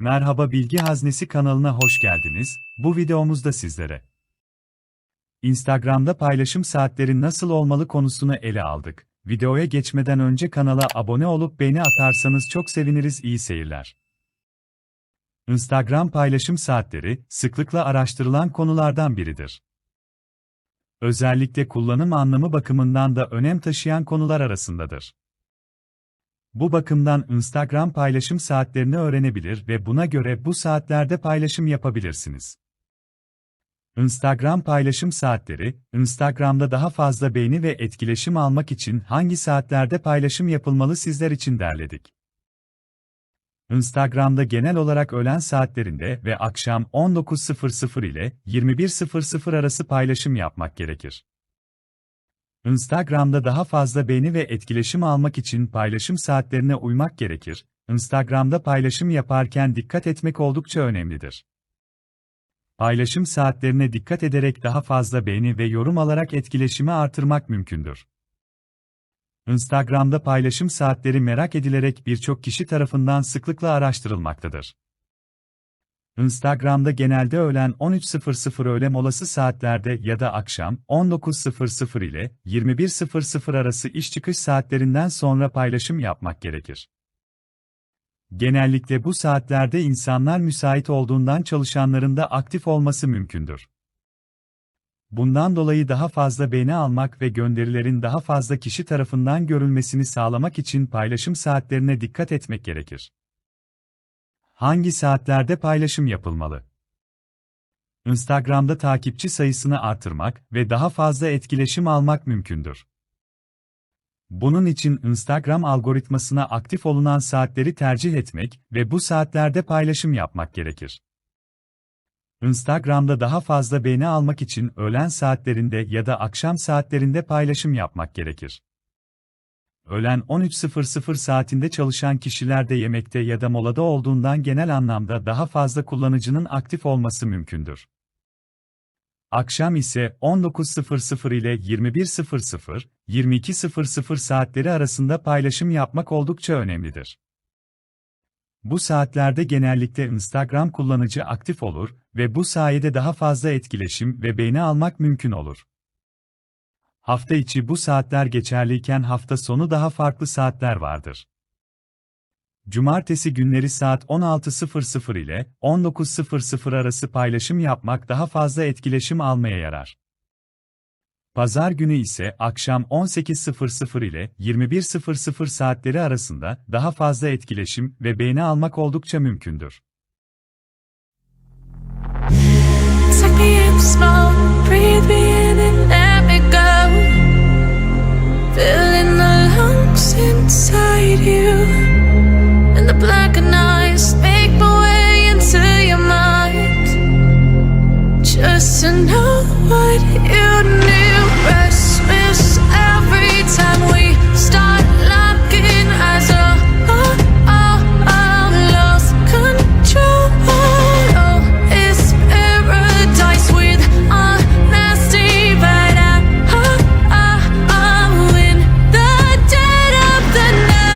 Merhaba Bilgi Haznesi kanalına hoş geldiniz. Bu videomuzda sizlere Instagram'da paylaşım saatleri nasıl olmalı konusunu ele aldık. Videoya geçmeden önce kanala abone olup beğeni atarsanız çok seviniriz. İyi seyirler. Instagram paylaşım saatleri sıklıkla araştırılan konulardan biridir. Özellikle kullanım anlamı bakımından da önem taşıyan konular arasındadır. Bu bakımdan Instagram paylaşım saatlerini öğrenebilir ve buna göre bu saatlerde paylaşım yapabilirsiniz. Instagram paylaşım saatleri, Instagram'da daha fazla beğeni ve etkileşim almak için hangi saatlerde paylaşım yapılmalı sizler için derledik. Instagram'da genel olarak öğlen saatlerinde ve akşam 19.00 ile 21.00 arası paylaşım yapmak gerekir. Instagram'da daha fazla beğeni ve etkileşim almak için paylaşım saatlerine uymak gerekir. Instagram'da paylaşım yaparken dikkat etmek oldukça önemlidir. Paylaşım saatlerine dikkat ederek daha fazla beğeni ve yorum alarak etkileşimi artırmak mümkündür. Instagram'da paylaşım saatleri merak edilerek birçok kişi tarafından sıklıkla araştırılmaktadır. Instagram'da genelde öğlen 13.00 öğle molası saatlerde ya da akşam 19.00 ile 21.00 arası iş çıkış saatlerinden sonra paylaşım yapmak gerekir. Genellikle bu saatlerde insanlar müsait olduğundan çalışanların da aktif olması mümkündür. Bundan dolayı daha fazla beğeni almak ve gönderilerin daha fazla kişi tarafından görülmesini sağlamak için paylaşım saatlerine dikkat etmek gerekir. Hangi saatlerde paylaşım yapılmalı? Instagram'da takipçi sayısını artırmak ve daha fazla etkileşim almak mümkündür. Bunun için Instagram algoritmasına aktif olunan saatleri tercih etmek ve bu saatlerde paylaşım yapmak gerekir. Instagram'da daha fazla beğeni almak için öğlen saatlerinde ya da akşam saatlerinde paylaşım yapmak gerekir. Öğlen 13.00 saatinde çalışan kişiler de yemekte ya da molada olduğundan genel anlamda daha fazla kullanıcının aktif olması mümkündür. Akşam ise 19.00 ile 21.00, 22.00 saatleri arasında paylaşım yapmak oldukça önemlidir. Bu saatlerde genellikle Instagram kullanıcı aktif olur ve bu sayede daha fazla etkileşim ve beğeni almak mümkün olur. Hafta içi bu saatler geçerliyken hafta sonu daha farklı saatler vardır. Cumartesi günleri saat 16.00 ile 19.00 arası paylaşım yapmak daha fazla etkileşim almaya yarar. Pazar günü ise akşam 18.00 ile 21.00 saatleri arasında daha fazla etkileşim ve beğeni almak oldukça mümkündür. Take me in me couldn't